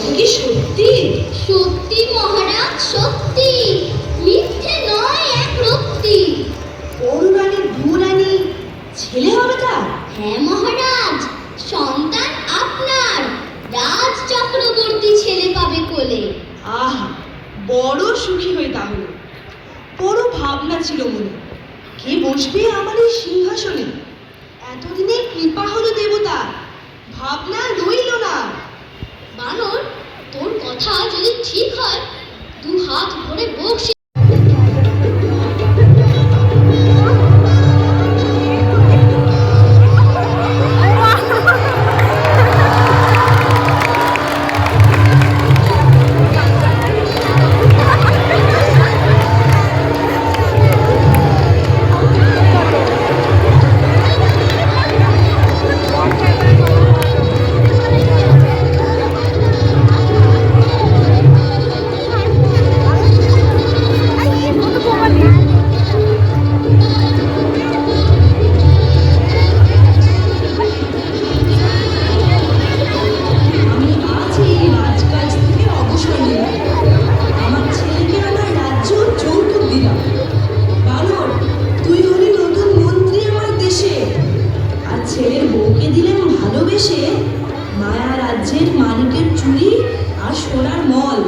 কি সত্যি? সত্যি মহারাজ সত্যি। মিথ্যে নয় এক রক্তি। রানী ভুরানি ছেলে হবে তার? হ্যাঁ মহারাজ সন্তান আপনার। রাজ চক্রবর্তী ছেলে পাবে কোলে। আহা বড় সুখী হই তাহলে। বড় ভাবনা ছিল মনে। কে বসবে আমার এই সিংহাসনে? এতদিনে কৃপা হলো দেবতা। ভাবনা রইল না। ঠিক হয় দু হাত ভরে বকশি ভালোবেসে মায়া রাজ্যের মালিকের চুরি আর সোনার মল